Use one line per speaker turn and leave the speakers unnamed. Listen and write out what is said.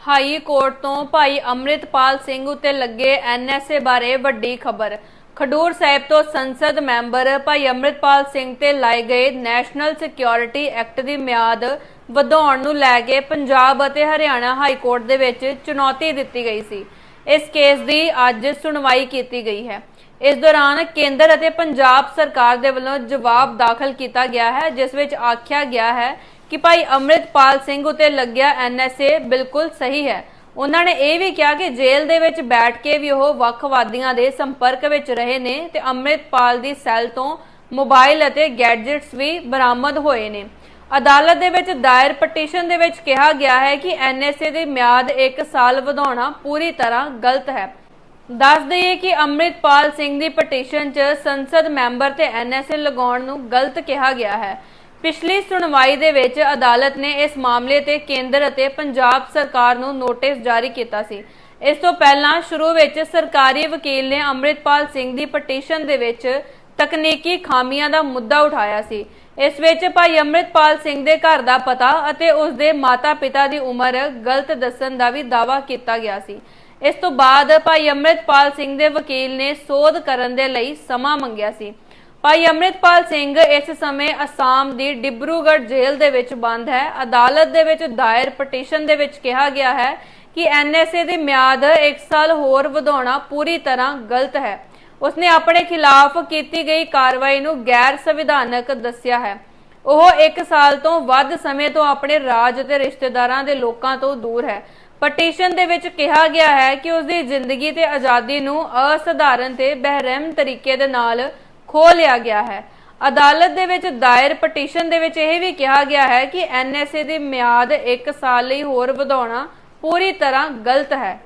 High court ਤੋਂ ਭਾਈ ਅੰਮ੍ਰਿਤਪਾਲ ਸਿੰਘ ਉਤੇ ਲੱਗੇ ਐਨਐਸਏ ਬਾਰੇ ਵੱਡੀ ਖਬਰ। ਖਡੂਰ ਸਾਹਿਬ ਤੋਂ ਸੰਸਦ ਮੈਂਬਰ ਭਾਈ ਅੰਮ੍ਰਿਤਪਾਲ ਸਿੰਘ ਤੇ ਲਾਏ ਗਏ ਨੈਸ਼ਨਲ ਸਿਕਿਉਰਿਟੀ ਐਕਟ ਦੀ ਮਿਆਦ ਵਧਾਉਣ ਨੂੰ ਲੈ ਕੇ ਪੰਜਾਬ ਅਤੇ ਹਰਿਆਣਾ ਹਾਈ ਕੋਰਟ ਦੇ ਵਿੱਚ ਚੁਣੌਤੀ ਦਿੱਤੀ ਗਈ ਸੀ। ਇਸ ਕੇਸ ਦੀ ਅੱਜ ਸੁਣਵਾਈ ਕੀਤੀ ਗਈ ਹੈ। ਇਸ ਦੌਰਾਨ ਕੇਂਦਰ ਅਤੇ ਪੰਜਾਬ ਸਰਕਾਰ ਦੇ ਵੱਲੋਂ ਜਵਾਬ ਦਾਖਲ ਕੀਤਾ ਗਿਆ ਹੈ, ਜਿਸ ਵਿੱਚ ਆਖਿਆ ਗਿਆ ਹੈ ਕਿ ਭਾਈ ਅੰਮ੍ਰਿਤਪਾਲ ਸਿੰਘ ਉਤੇ ਲੱਗਿਆ ਐਨਐਸਏ ਬਿਲਕੁਲ ਸਹੀ ਹੈ। ਉਹਨਾਂ ਨੇ ਇਹ ਵੀ ਕਿਹਾ ਕਿ ਜੇਲ੍ਹ ਦੇ ਵਿੱਚ ਬੈਠ ਕੇ ਵੀ ਉਹ ਵੱਖਵਾਦੀਆਂ ਦੇ ਸੰਪਰਕ ਵਿੱਚ ਰਹੇ ਨੇ ਤੇ ਅੰਮ੍ਰਿਤਪਾਲ ਦੀ ਸੈੱਲ ਤੋਂ ਮੋਬਾਈਲ ਅਤੇ ਗੈਡਜਟਸ ਵੀ ਬਰਾਮਦ ਹੋਏ ਨੇ। ਅਦਾਲਤ ਦੇ ਵਿੱਚ ਦਾਇਰ ਪਟੀਸ਼ਨ ਦੇ ਵਿੱਚ ਕਿਹਾ ਗਿਆ ਹੈ ਕਿ ਐਨਐਸਏ ਦੀ ਮਿਆਦ 1 ਸਾਲ ਵਧਾਉਣਾ ਪੂਰੀ ਤਰ੍ਹਾਂ ਗਲਤ ਹੈ। ਦੱਸ ਦਈਏ ਕਿ ਅੰਮ੍ਰਿਤਪਾਲ ਸਿੰਘ ਦੀ ਪਟੀਸ਼ਨ 'ਚ ਸੰਸਦ ਮੈਂਬਰ ਤੇ ਐਨਐਸਏ ਲਗਾਉਣ ਨੂੰ ਗਲਤ ਕਿਹਾ ਗਿਆ ਹੈ। ਪਿਛਲੀ ਸੁਣਵਾਈ ਦੇ ਵਿੱਚ ਅਦਾਲਤ ਨੇ ਇਸ ਮਾਮਲੇ ਤੇ ਕੇਂਦਰ ਅਤੇ ਪੰਜਾਬ ਸਰਕਾਰ ਨੂੰ ਨੋਟਿਸ ਜਾਰੀ ਕੀਤਾ ਸੀ। ਇਸ ਤੋਂ ਪਹਿਲਾਂ ਸ਼ੁਰੂ ਵਿੱਚ ਸਰਕਾਰੀ ਵਕੀਲ ਨੇ ਅੰਮ੍ਰਿਤਪਾਲ ਸਿੰਘ ਦੀ ਪਟੀਸ਼ਨ ਦੇ ਵਿੱਚ ਤਕਨੀਕੀ ਖਾਮੀਆਂ ਦਾ ਮੁੱਦਾ ਉਠਾਇਆ ਸੀ। ਇਸ ਵਿੱਚ ਭਾਈ ਅੰਮ੍ਰਿਤਪਾਲ ਸਿੰਘ ਦੇ ਘਰ ਦਾ ਪਤਾ ਅਤੇ ਉਸ ਦੇ ਮਾਤਾ-ਪਿਤਾ ਦੀ ਉਮਰ ਗਲਤ ਦੱਸਣ ਦਾ ਵੀ ਦਾਅਵਾ ਕੀਤਾ ਗਿਆ ਸੀ। ਇਸ ਤੋਂ ਬਾਅਦ ਭਾਈ ਅੰਮ੍ਰਿਤਪਾਲ ਸਿੰਘ ਦੇ ਵਕੀਲ ਨੇ ਸੋਧ ਕਰਨ ਦੇ ਲਈ ਸਮਾਂ ਮੰਗਿਆ ਸੀ। ਭਾਈ ਅੰਮ੍ਰਿਤਪਾਲ ਸਿੰਘ ਇਸ ਸਮੇਂ ਅਸਾਮ ਦੀ ਡਿਬਰੂਗੜ ਜੇਲ੍ਹ ਦੇ ਵਿੱਚ ਬੰਦ ਹੈ। ਅਦਾਲਤ ਦੇ ਵਿੱਚ ਦਾਇਰ ਪਟੀਸ਼ਨ ਦੇ ਵਿੱਚ ਕਿਹਾ ਗਿਆ ਹੈ ਕਿ ਐਨਐਸਏ ਦੀ ਮਿਆਦ 1 ਸਾਲ ਹੋਰ ਵਧਾਉਣਾ ਪੂਰੀ ਤਰ੍ਹਾਂ ਗਲਤ ਹੈ। ਉਸਨੇ ਆਪਣੇ ਖਿਲਾਫ ਕੀਤੀ ਗਈ ਕਾਰਵਾਈ ਨੂੰ ਗੈਰ ਸੰਵਿਧਾਨਕ ਦੱਸਿਆ ਹੈ। ਉਹ 1 ਸਾਲ ਤੋਂ ਵੱਧ ਸਮੇਂ ਤੋਂ ਆਪਣੇ ਰਾਜ ਅਤੇ ਰਿਸ਼ਤੇਦਾਰਾਂ ਦੇ ਲੋਕਾਂ ਤੋਂ ਦੂਰ ਹੈ। ਪਟੀਸ਼ਨ ਦੇ ਵਿੱਚ ਕਿਹਾ ਗਿਆ ਹੈ ਕਿ ਉਸ ਦੀ ਜ਼ਿੰਦਗੀ ਤੇ ਆਜ਼ਾਦੀ ਨੂੰ ਅਸਧਾਰਨ ਤੇ ਬਹਿਰਮ ਤਰੀਕੇ ਦੇ ਨਾਲ ਖੋ ਲਿਆ ਗਿਆ ਹੈ। ਅਦਾਲਤ ਦੇ ਵਿੱਚ ਦਾਇਰ ਪਟੀਸ਼ਨ ਦੇ ਵਿੱਚ ਇਹ ਵੀ ਕਿਹਾ ਗਿਆ ਹੈ ਕਿ ਐਨਐਸਏ ਦੀ ਮਿਆਦ 1 ਸਾਲ ਲਈ ਹੋਰ ਵਧਾਉਣਾ ਪੂਰੀ ਤਰ੍ਹਾਂ ਗਲਤ ਹੈ।